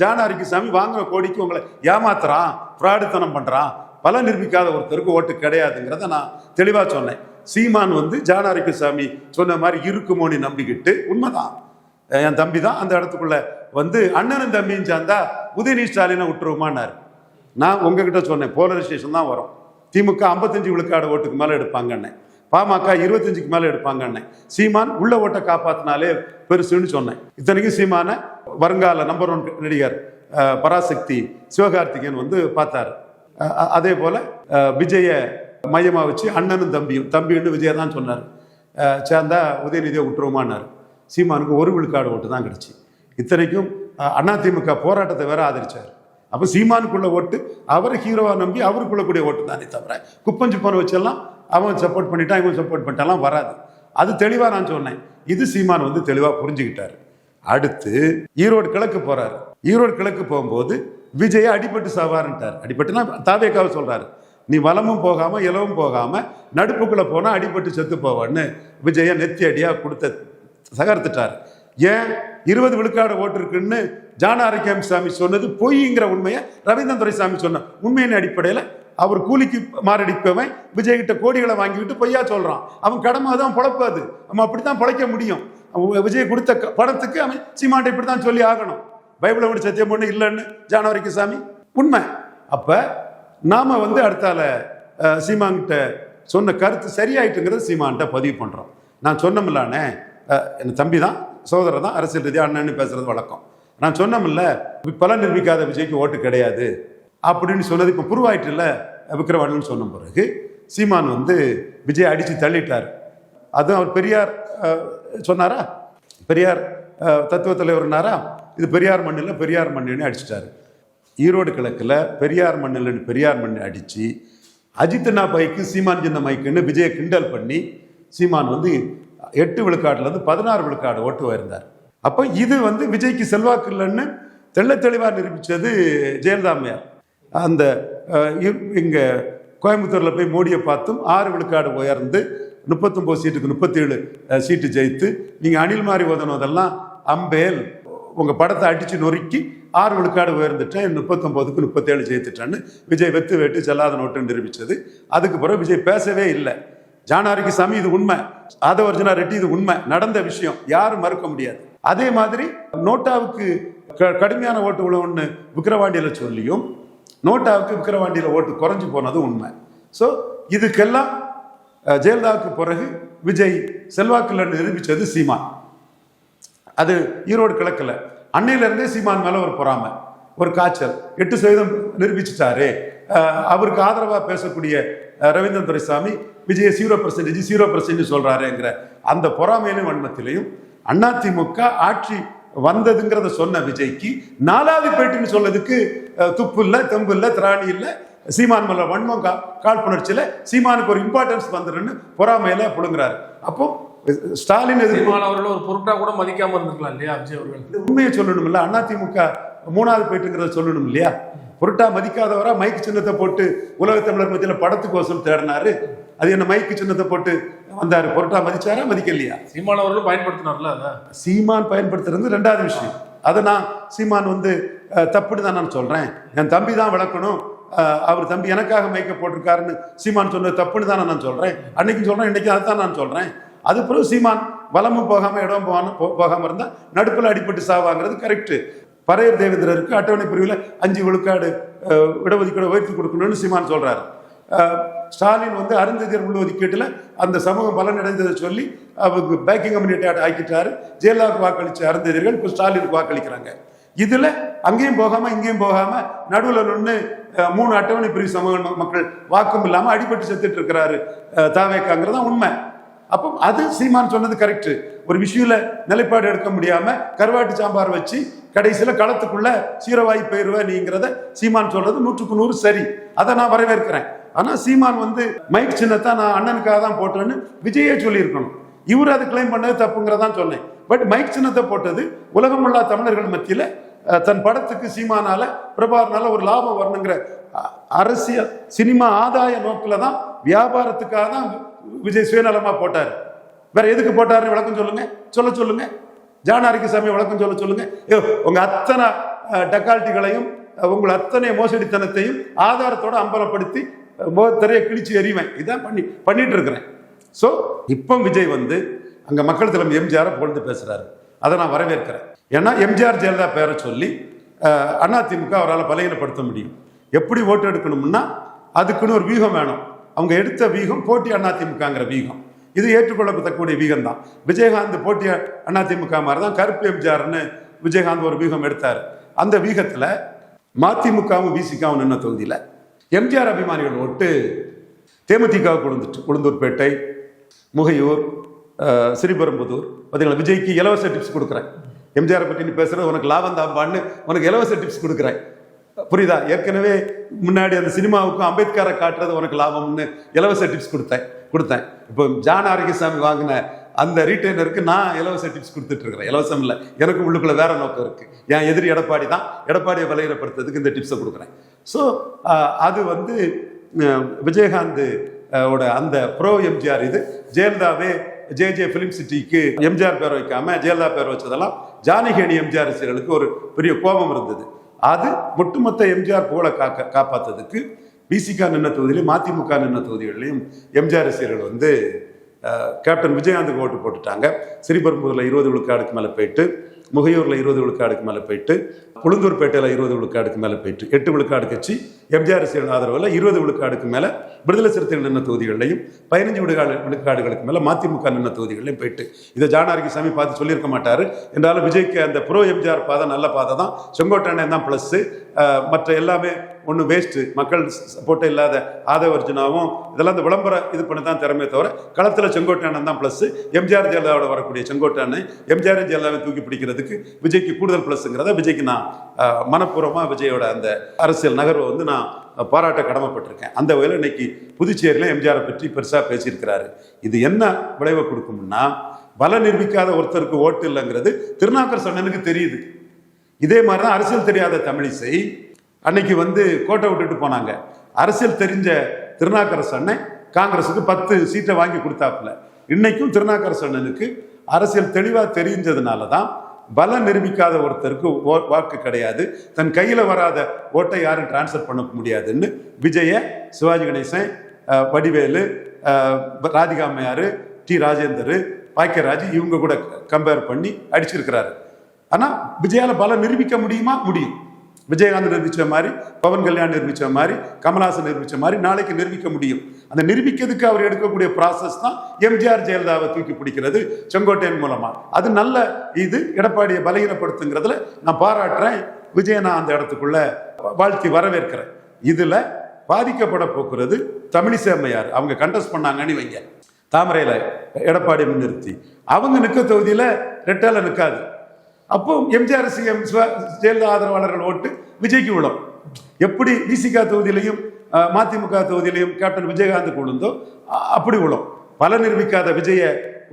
ஜானாரிக்கு சாமி வாங்குற கோடிக்கு உங்களை ஏமாத்துறான் ஃப்ராடுத்தனம் பண்ணுறான் பல நிரூபிக்காத ஒருத்தருக்கு ஓட்டு கிடையாதுங்கிறத நான் தெளிவாக சொன்னேன். சீமான் வந்து ஜானாரிக்கு சாமி சொன்ன மாதிரி இருக்குமோன்னு நம்பிக்கிட்டு உண்மைதான். என் தம்பி தான் அந்த இடத்துக்குள்ள வந்து அண்ணனும் தம்பியும் சேர்ந்தா உதயநிதி ஸ்டாலினை விட்டுருவோமான்னாரு. நான் உங்ககிட்ட சொன்னேன் போலரைசேஷன் தான் வரும். திமுக ஐம்பத்தஞ்சு விழுக்காடு ஓட்டுக்கு மேலே எடுப்பாங்கன்னு பாமக இருபத்தஞ்சுக்கு மேலே எடுப்பாங்கன்னே சீமான் உள்ள ஓட்டை காப்பாத்தினாலே பெருசுன்னு சொன்னேன். இத்தனைக்கும் சீமானை வருங்கால நம்பர் ஒன் நடிகர் பராசக்தி சிவகார்த்திகேயன் வந்து பார்த்தாரு. அதே போல விஜய மையமாக வச்சு அண்ணனும் தம்பியும் தம்பின்னு விஜய தான் சொன்னார். சேர்ந்தா உதயநிதியை விட்டுருவோமான்னாரு. சீமானுக்கு ஒரு விழுக்காடு ஓட்டு தான் கிடைச்சி. இத்தனைக்கும் அதிமுக போராட்டத்தை வேற ஆதரிச்சார். அப்போ சீமானுக்குள்ள ஓட்டு அவரை ஹீரோவா நம்பி அவருக்குள்ள கூடிய ஓட்டு தானே தவிர குப்பஞ்சுப்பனை வச்செல்லாம் அவன் சப்போர்ட் பண்ணிட்டான் இவன் சப்போர்ட் பண்ணிட்டாலாம் வராது. அது தெளிவாக நான் சொன்னேன். இது சீமான் வந்து தெளிவாக புரிஞ்சுக்கிட்டார். அடுத்து ஈரோடு கிழக்கு போகிறார் ஈரோடு கிழக்கு போகும்போது விஜயை அடிபட்டு சாவாருன்ட்டார். அடிபட்டுனா தாவேக்காவை சொல்கிறாரு நீ வளமும் போகாமல் இலவும் போகாமல் நடுப்புக்குள்ளே போனால் அடிபட்டு செத்து போவான்னு விஜய நெத்தி அடியாக கொடுத்த சகர்த்துட்டார். ஏன்? இருபது விழுக்காடு ஓட்டு இருக்குன்னு ஜான ஆரோக்கியம் சாமி சொன்னது பொய்ங்கிற உண்மையை ரவீந்திரன் துரைசாமி சொன்ன உண்மையின் அடிப்படையில் அவர் கூலிக்கு மாரடிப்பவன் விஜய்கிட்ட கோடிகளை வாங்கிவிட்டு பொய்யா சொல்றான். அவன் கடமை தான் பொழப்பாது. அவன் அப்படித்தான் பொழைக்க முடியும். அவன் விஜய் கொடுத்த படத்துக்கு அவன் சீமாண்டை இப்படி தான் சொல்லி ஆகணும். பைபிளை விட சத்தியம் பண்ணு இல்லைன்னு ஜானவரிக்கு சாமி. உண்மை. அப்ப நாம வந்து அடுத்தால சீமாங்கிட்ட சீமான்கிட்ட சொன்ன கருத்து சரியாயிட்டுங்கிறத சீமான்கிட்ட பதிவு பண்றோம். நான் சொன்னமில்லானே என் தம்பி தான் சோதரர் தான் அரசியல் ரீதியாக அண்ணன்னு பேசுறது வழக்கம். நான் சொன்னமில்ல பலன் நிரூபிக்காத விஜய்க்கு ஓட்டு கிடையாது. அப்படின்னு சொன்னது இப்போ புருவாயிட்டுல விக்ரவாணின்னு சொன்ன பிறகு சீமான் வந்து விஜய் அடித்து தள்ளிட்டார். அதுவும் அவர் பெரியார் சொன்னாரா? பெரியார் தத்துவ தலைவர்னாரா? இது பெரியார் மண்ணில் பெரியார் மண்ணுன்னு அடிச்சிட்டாரு. ஈரோடு கிழக்கில் பெரியார் மண்ணில்னு பெரியார் மண்ணை அடித்து அஜித்னா பைக்கு சீமான் சின்ன மைக்குன்னு விஜயை கிண்டல் பண்ணி சீமான் வந்து எட்டு விழுக்காட்டிலேருந்து பதினாறு விழுக்காடு ஓட்டு இருந்தார் அப்போ இது வந்து விஜய்க்கு செல்வாக்கு இல்லைன்னு தெள்ள தெளிவாக நிரூபித்தது ஜெயலலிதா அம்மையார். அந்த இங்கே கோயம்புத்தூரில் போய் மோடியை பார்த்தும் ஆறு விழுக்காடு உயர்ந்து முப்பத்தொம்போது சீட்டுக்கு முப்பத்தேழு சீட்டு ஜெயித்து நீங்கள் அணில் மாதிரி ஓதனதெல்லாம் அம்பேல். உங்கள் படத்தை அடித்து நொறுக்கி ஆறு விழுக்காடு உயர்ந்துட்டேன் முப்பத்தொம்போதுக்கு முப்பத்தேழு ஜெயித்துட்டேன்னு விஜய் வெத்து வெட்டு செல்லாத நோட்டுன்னு நிரூபித்தது அதுக்கு பிறகு விஜய் பேசவே இல்லை. ஜானாரிக்கு சாமி இது உண்மை. ஆதவர்ஜனா ரெட்டி இது உண்மை. நடந்த விஷயம் யாரும் மறுக்க முடியாது. அதே மாதிரி நோட்டாவுக்கு க- கடுமையான ஓட்டு உழவுன்னு விக்கிரவாண்டியில் சொல்லியும் நோட்டாவுக்கு விக்கிரவாண்டியில் ஓட்டு குறைஞ்சு போனது உண்மை. ஸோ இதுக்கெல்லாம் ஜெயலலிதாவுக்கு பிறகு விஜய் செல்வாக்கில் நிரூபித்தது சீமான். அது ஈரோடு கிழக்கில். அன்னையிலேருந்தே சீமான் மேலே ஒரு பொறாமை ஒரு காய்ச்சல். எட்டு சதவீதம் நிரூபிச்சிட்டாரு. அவருக்கு ஆதரவாக பேசக்கூடிய Ravindran Duraisamy Vijaya zero percentage zero percentage சொல்கிறாருங்கிற அந்த பொறாமையிலும் வன்மத்திலையும் அதிமுக ஆட்சி வந்ததுங்கிறத சொன்ன விஜய்க்கு நாலாவது பேட்டின்னு சொன்னதுக்கு அஹ், துப்பு இல்லை தெம்பு இல்லை திராணி இல்லை சீமான் மேல வன்மம் கா காழ்ப்புணர்ச்சியில் சீமானுக்கு ஒரு இம்பார்ட்டன்ஸ் வந்துருன்னு பொறாமையில புடுங்குறாரு அப்போ ஸ்டாலின் எதிர்ப்பு சீமான் அவர்கள் ஒரு பொருட்டா கூட மதிக்காம இருந்திருக்கலாம் இல்லையா விஜய் அவர்கள்? உண்மையை சொல்லணும்ல அதிமுக மூணாவது போயிட்டுங்கிறத சொல்லணும் இல்லையா? பொருட்டா மதிக்காதவரா மைக்கு சின்னத்தை போட்டு உலக தமிழர் மத்தியில் படத்துக்கு வசூல் தேடினாரு. அது என்ன மைக்கு சின்னத்தை போட்டு வந்தாரு பொருட்டா மதிச்சாரா மதிக்கலையா? சீமான் அவர்களும் பயன்படுத்தினார்ல அதை? சீமான் பயன்படுத்துறது ரெண்டாவது விஷயம். அதை நான் சீமான் வந்து தப்புன்னு தான் நான் சொல்றேன். என் தம்பி தான் விளக்கணும். அஹ், அவர் தம்பி எனக்காக மைக்க போட்டிருக்காருன்னு சீமான் சொன்னது தப்புன்னு தானே நான் சொல்றேன். அன்னைக்கும் சொல்றேன் இன்னைக்கு அதுதான் நான் சொல்றேன். அது பிறகு சீமான் வலமும் போகாம இடம் போகாம போ- போகாம இருந்தா நடுப்புல அடிபட்டு சாவாங்கிறது கரெக்ட் பறையர் தேவேந்திரருக்கு அட்டவணை பிரிவில் அஞ்சு விழுக்காடு இடஒதுக்கீடு உயர்த்தி கொடுக்கணும்னு சீமான் சொல்றாரு. அஹ், ஸ்டாலின் வந்து அருந்ததியர் உள்ள ஒதுக்கீட்டில் அந்த சமூகம் பலனடைந்ததை சொல்லி அவருக்கு பேக்கிங் கம்யூனிட்டி ஆக்கிட்டாரு. ஜெயலலிதாவுக்கு வாக்களித்த அருந்ததியர்கள் இப்போ ஸ்டாலினுக்கு வாக்களிக்கிறாங்க. இதில் அங்கேயும் போகாமல் இங்கேயும் போகாமல் நடுவில் நின்று மூணு அட்டவணை பிரிவு சமூக மக்கள் வாக்கும் இல்லாமல் அடிபட்டு செத்துட்டு இருக்கிறாரு தாவேக்காங்கிறது தான் உண்மை. அப்போ அது சீமான் சொன்னது கரெக்ட் ஒரு விஷயத்தில் நிலைப்பாடு எடுக்க முடியாமல் கருவாட்டு சாம்பார் வச்சு கடைசியில் களத்துக்குள்ள சீரவாய் போயிடுவேன் நீங்கிறத சீமான் சொல்றது நூற்றுக்கு நூறு சரி. அதை நான் வரவேற்கிறேன். ஆனா சீமான் வந்து மைக் சின்னத்தை நான் அண்ணனுக்காக தான் போட்டேன்னு விஜயே சொல்லியிருக்கணும். இவர் அது கிளைம் பண்ணது தப்புங்கிறதான் சொன்னேன். பட் மைக் சின்னத்தை போட்டது உலகமுள்ளா தமிழர்கள் மத்தியில தன் படத்துக்கு சீமானால பிரபாகரனால ஒரு லாபம் வரணுங்கிற அ- அரசியல் சினிமா ஆதாய நோக்கில் தான் வியாபாரத்துக்காக தான் விஜய் சுயநலமா போட்டார். வேற எதுக்கு போட்டாருன்னு விளக்கம் சொல்லுங்க. சொல்ல சொல்லுங்க. ஜானாரிக்கு சாமி விளக்கம் சொல்ல சொல்லுங்க. ஏ உங்க அத்தனை டக்கால்ட்டிகளையும் உங்கள் அத்தனை மோசடித்தனத்தையும் ஆதாரத்தோட அம்பலப்படுத்தி அஹ், கிழிச்சு எறிவேன். இதான் பண்ணி பண்ணிட்டு இருக்கிறேன் ஸோ இப்போ விஜய் வந்து அங்கே மக்கள் தலைமை எம்ஜிஆரை புகழ்ந்து பேசுகிறாரு அதை நான் வரவேற்கிறேன். ஏன்னா எம்ஜிஆர் ஜெயலலிதா பேரை சொல்லி அண்ணா அதிமுக அவரால் பலகீனப்படுத்த முடியும். எப்படி ஓட்டு எடுக்கணும்னா அதுக்குன்னு ஒரு வீகம் வேணும். அவங்க எடுத்த வீகம் போட்டி அதிமுகங்கிற வீகம் இது ஏற்றுக்கொள்ளப்படக்கூடிய வீகம் தான் விஜயகாந்த் போட்டி அதிமுக மாதிரி தான் கருப்பு எம்ஜிஆர்னு விஜயகாந்த் ஒரு வீகம் எடுத்தார். அந்த வீகத்தில் மதிமுகவும் விசிகாவும் நின்ன தொகுதியில் எம்ஜிஆர் அபிமானிகள் ஓட்டு தேமுதிக கொழுந்துட்டு உளுந்தூர்பேட்டை முகையூர் ஸ்ரீபெரும்புதூர் பார்த்தீங்களா விஜய்க்கு இலவச டிப்ஸ் கொடுக்குறேன். எம்ஜிஆரை பற்றி நீ பேசுகிறது உனக்கு லாபம் தாம்பான்னு உனக்கு இலவச டிப்ஸ் கொடுக்குறேன். புரியுதா? ஏற்கனவே முன்னாடி அந்த சினிமாவுக்கும் அம்பேத்கரை காட்டுறது உனக்கு லாபம்னு இலவச டிப்ஸ் கொடுத்தேன். கொடுத்தேன். இப்போ ஜான் ஆரோக்கியசாமி வாங்கின அந்த ரீட்டைனருக்கு நான் இலவச டிப்ஸ் கொடுத்துட்டு இருக்கிறேன். இலவசம் இல்லை. எனக்கும் உள்ளுக்குள்ள வேற நோக்கம் இருக்கு. என் எதிரி எடப்பாடி தான். எடப்பாடியை விலையிடப்படுத்துறதுக்கு இந்த டிப்ஸை கொடுக்குறேன். ஸோ uh, அது வந்து விஜயகாந்த் ஓட அந்த ப்ரோ எம்ஜிஆர் இது. ஜெயலலிதாவே ஜே ஜே ஃபிலிம் சிட்டிக்கு எம்ஜிஆர் பேர் வைக்காம ஜெயலலிதா பேர் வச்சதெல்லாம் ஜானகியணி எம்ஜிஆர் ரசிகர்களுக்கு ஒரு பெரிய கோபம் இருந்தது. அது ஒட்டுமொத்த எம்ஜிஆர் புகழை காக்க காப்பாற்றதுக்கு பிசிகா நின்ன தொகுதியிலையும் மதிமுக நின்ன தொகுதிகளிலையும் எம்ஜிஆர் ரசிகர்கள் வந்து கேப்டன் விஜயகாந்துக்கு ஓட்டு போட்டுட்டாங்க. ஸ்ரீபெரும்புதூரில் இருபது விழுக்காடுக்கு மேலே போயிட்டு முகையூரில் இருபது விழுக்காடுக்கு மேலே போயிட்டு புளுந்தூர்பேட்டையில் இருபது விழுக்காடுக்கு மேலே போயிட்டு எட்டு விழுக்காடு கட்சி எம்ஜிஆர் அரசியல் ஆதரவில் இருபது விழுக்காடுக்கு மேலே விடுதலை சிறுத்தைகள் நின்ற தொகுதிகளிலையும் பதினஞ்சு விடுகாடு விழுக்காடுகளுக்கு மேலே மதிமுக நின்ன தொகுதிகளிலையும் போயிட்டு இதை ஜானாரிக்கு சாமி பார்த்து சொல்லியிருக்க மாட்டார். என்றாலும் விஜய்க்கு அந்த ப்ரோ எம்ஜிஆர் பாதை நல்ல பாதை தான். செங்கோட்டையன் தான் ப்ளஸ்ஸு மற்ற எல்லாமே ஒன்று வேஸ்ட்டு மக்கள் சப்போர்ட்டே இல்லாத ஆதவ அர்ஜுனாவும் இதெல்லாம் இந்த விளம்பர இது பண்ணி தான் திறமையை தவிர களத்தில் செங்கோட்டையன் தான் ப்ளஸ்ஸு எம்ஜிஆர் ஜெயலலிதாவோட வரக்கூடிய செங்கோட்டையனை எம்ஜிஆர் ஜெயலலிதாவை தூக்கி பிடிக்கிறதுக்கு விஜய்க்கு கூடுதல் ப்ளஸ்ஸுங்கிறத விஜய்க்கு நான் மனப்பூர்வமாக விஜயோட அந்த அரசியல் நகர்வை வந்து நான் பாராட்ட கடமைப்பட்டிருக்கேன். அந்த வகையில் இன்னைக்கு புதுச்சேரியில் எம்ஜிஆரை பற்றி பெருசாக பேசியிருக்கிறாரு. இது என்ன விளைவை கொடுக்கும்னா பல நிரூபிக்காத ஒருத்தருக்கு ஓட்டு இல்லைங்கிறது திருநாக்கர் சொன்னனுக்கு தெரியுது. இதே மாதிரி தான் அரசியல் தெரியாத தமிழிசை அன்னைக்கு வந்து கோட்டை விட்டுட்டு போனாங்க. அரசியல் தெரிஞ்ச திருநாக்கரசு அண்ணன் காங்கிரஸுக்கு பத்து சீட்டை வாங்கி கொடுத்தாப்புல. இன்னைக்கும் திருநாக்கரசு அண்ணனுக்கு அரசியல் தெளிவாக தெரிஞ்சதுனால தான் பலம் நிரூபிக்காத ஒருத்தருக்கு ஓ- வாக்கு கிடையாது. தன் கையில் வராத ஓட்டை யாரும் டிரான்ஸ்ஃபர் பண்ண முடியாதுன்னு விஜய சிவாஜி கணேசன் வடிவேலு அஹ், ராதிகா அம்மையார் டி ராஜேந்தர் பாக்கியராஜ் இவங்க கூட கம்பேர் பண்ணி அடிச்சிருக்கிறாரு. ஆனால் விஜயால பலம் நிரூபிக்க முடியுமா? முடியும். விஜயகாந்த் நிரூபித்த மாதிரி பவன் கல்யாண் நிரூபித்த மாதிரி கமல்ஹாசன் நிரூபித்த மாதிரி நாளைக்கு நிரூபிக்க முடியும். அந்த நிரூபிக்கிறதுக்கு அவர் எடுக்கக்கூடிய ப்ராசஸ் தான் எம்ஜிஆர் ஜெயலலிதாவை தூக்கி பிடிக்கிறது செங்கோட்டையன் மூலமாக அது நல்ல இது எடப்பாடியை பலகீனப்படுத்துங்கிறதுல நான் பாராட்டுறேன். விஜய நான் அந்த இடத்துக்குள்ள வாழ்த்தி வரவேற்கிறேன். இதில் பாதிக்கப்பட போக்குறது தமிழிசை அம்மையார் அவங்க கண்டஸ்ட் பண்ணாங்கன்னு வைங்க. தாமரையில் எடப்பாடி முன்னிறுத்தி. அவங்க நிற்க தொகுதியில் ரெட்டால நிற்காது. அப்போ எம்ஜிஆர் சிஎம் ஜெயலலிதா ஆதரவாளர்கள் ஓட்டு விஜய்க்கு விழும் எப்படி விசிகா தொகுதியிலையும் மதிமுக தொகுதியிலையும் கேப்டன் விஜயகாந்த் விழுந்தோ அப்படி விழும் பல நிரூபிக்காத விஜய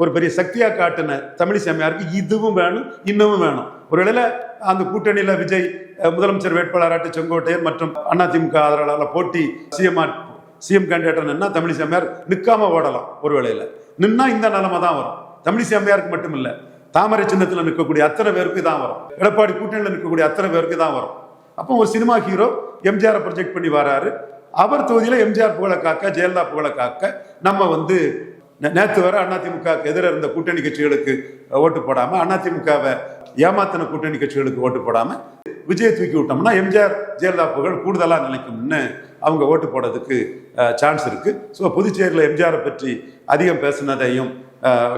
ஒரு பெரிய சக்தியா காட்டின தமிழிசை அம்மையாருக்கு இதுவும் வேணும் இன்னமும் வேணும். ஒருவேளை அந்த கூட்டணியில விஜய் முதலமைச்சர் வேட்பாளராட்டு செங்கோட்டையன் மற்றும் அதிமுக ஆதரவாளர் போட்டி சிஎம் சிஎம் கேண்டிடேட் நின்னா தமிழிசை அம்மையார் நிற்காம ஓடலாம் ஒரு வேளையில் நின்னா இந்த நிலைமை தான் வரும். தமிழிசை அம்மையாருக்கு மட்டும் இல்லை தாமரை சின்னத்தில் நிற்கக்கூடிய அத்தனை பேருக்கு தான் வரும். எடப்பாடி கூட்டணியில் நிற்கக்கூடிய அத்தனை பேருக்கு தான் வரும். அப்போ ஒரு சினிமா ஹீரோ எம்ஜிஆரை ப்ரொஜெக்ட் பண்ணி வராரு. அவர் தொகுதியில் எம்ஜிஆர் புகழை காக்க ஜெயலலிதா புகழை காக்க நம்ம வந்து நேற்று வர அதிமுகவுக்கு எதிராக இருந்த கூட்டணி கட்சிகளுக்கு ஓட்டு போடாம அதிமுகவை ஏமாத்தின கூட்டணி கட்சிகளுக்கு ஓட்டு போடாம விஜயை தூக்கி விட்டோம்னா எம்ஜிஆர் ஜெயலலிதா புகழ் கூடுதலாக நிலைக்கும்னு அவங்க ஓட்டு போடுறதுக்கு சான்ஸ் இருக்கு. ஸோ புதுச்சேரியில் எம்ஜிஆரை பற்றி அதிகம் பேசுனதையும்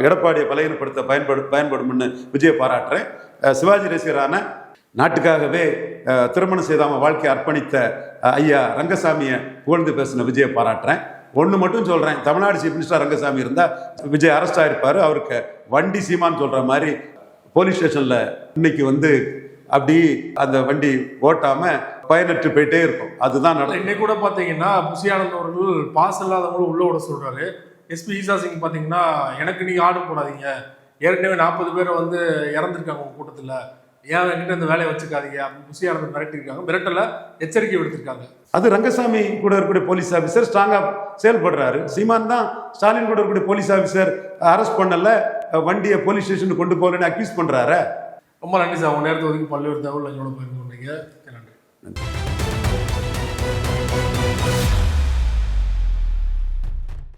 எடப்பாடியை பலகீனப்படுத்த பயன்படு பயன்படும்னு விஜயை பாராட்டுறேன். சிவாஜி ரசிகரான நாட்டுக்காகவே திருமணம் செய்தாம வாழ்க்கையை அர்ப்பணித்த ஐயா ரங்கசாமியை புகழ்ந்து பேசின விஜயை பாராட்டுறேன். ஒன்று மட்டும் சொல்கிறேன் தமிழ்நாடு சீஃப் மினிஸ்டர் ரங்கசாமி இருந்தால் விஜய் அரெஸ்ட் ஆயிருப்பாரு. அவருக்கு வண்டி சீமான்னு சொல்கிற மாதிரி போலீஸ் ஸ்டேஷனில் இன்னைக்கு வந்து அப்படி அந்த வண்டி ஓட்டாமல் பயனற்று போயிட்டே இருக்கும். அதுதான் நடக்கும். இன்னைக்கு கூட பார்த்தீங்கன்னா புசியானந்தவர்கள் பாஸ் இல்லாதவங்களும் உள்ள விட சொல்கிறாரு எஸ்பி ஈசா சிங் பாத்தீங்கன்னா எனக்கு நீங்க ஆர்டர் போடாதீங்க. ஏற்கனவே நாற்பது பேர் வந்து இறந்துருக்காங்க உங்க கூட்டத்துல. ஏன் என்கிட்ட இந்த வேலையை வச்சுக்காதீங்க? அப்படின்னு புசியானந்த் மிரட்டிருக்காங்க மிரட்டல எச்சரிக்கை விடுத்திருக்காங்க. அது ரங்கசாமி கூட இருக்கக்கூடிய போலீஸ் ஆஃபீஸர் ஸ்ட்ராங்கா செயல்படுறாரு. சீமான் தான் ஸ்டாலின் கூட இருக்கக்கூடிய போலீஸ் ஆஃபீஸர் அரெஸ்ட் பண்ணல. வண்டியை போலீஸ் ஸ்டேஷனுக்கு கொண்டு போகலன்னு அக்யூஸ் பண்றாரு. ரொம்ப நன்றி சார். உங்க நேரத்தை ஒதுக்கி பல்வேறு தகவல் எங்களோட பகிர்ந்து கொண்டீங்க. நன்றி.